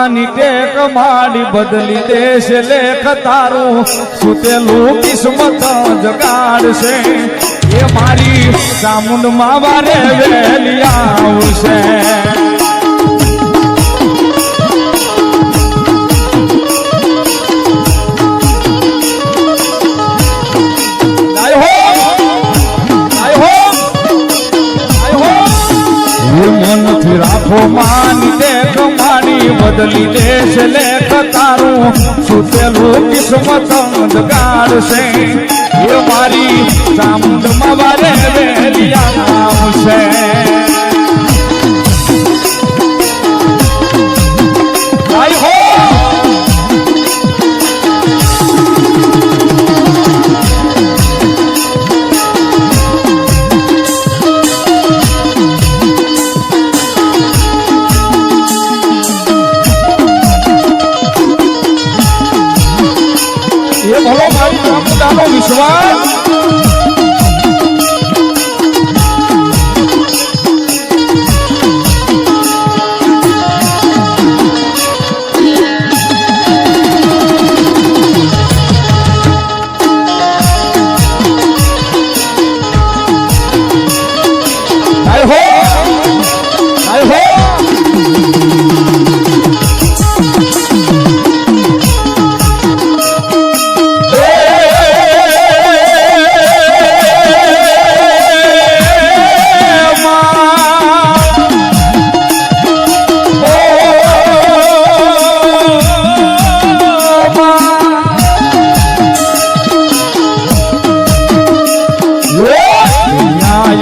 Tech માડી બદલી દેશ લેખ તારું. સુતેલું કિસ્મત જગાડશે એ મારી સામુંડમાં વારે વેલી આવશે. રાખો કમાણી બદલી દેશ લેખ તારું સુતેલું કિસ્મત અંધકારશે એ મારી ચામુંડમાં વારે વેલિયા મારી ચામુંડાનો વિશ્વાસ આય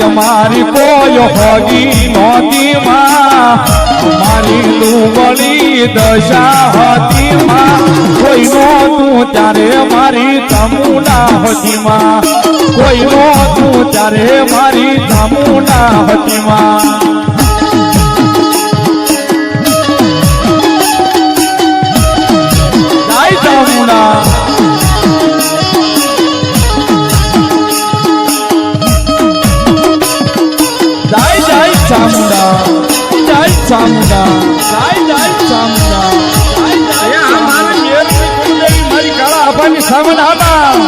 મારી કોઈ હોગી નોતી માં. મારી લુગડી દશા હતી માં. કોઈ નહોતું ત્યારે મારી તમુના હતી માં. કોઈ નહોતું ત્યારે મારી તમુના હતી માં. આવી સમનામાં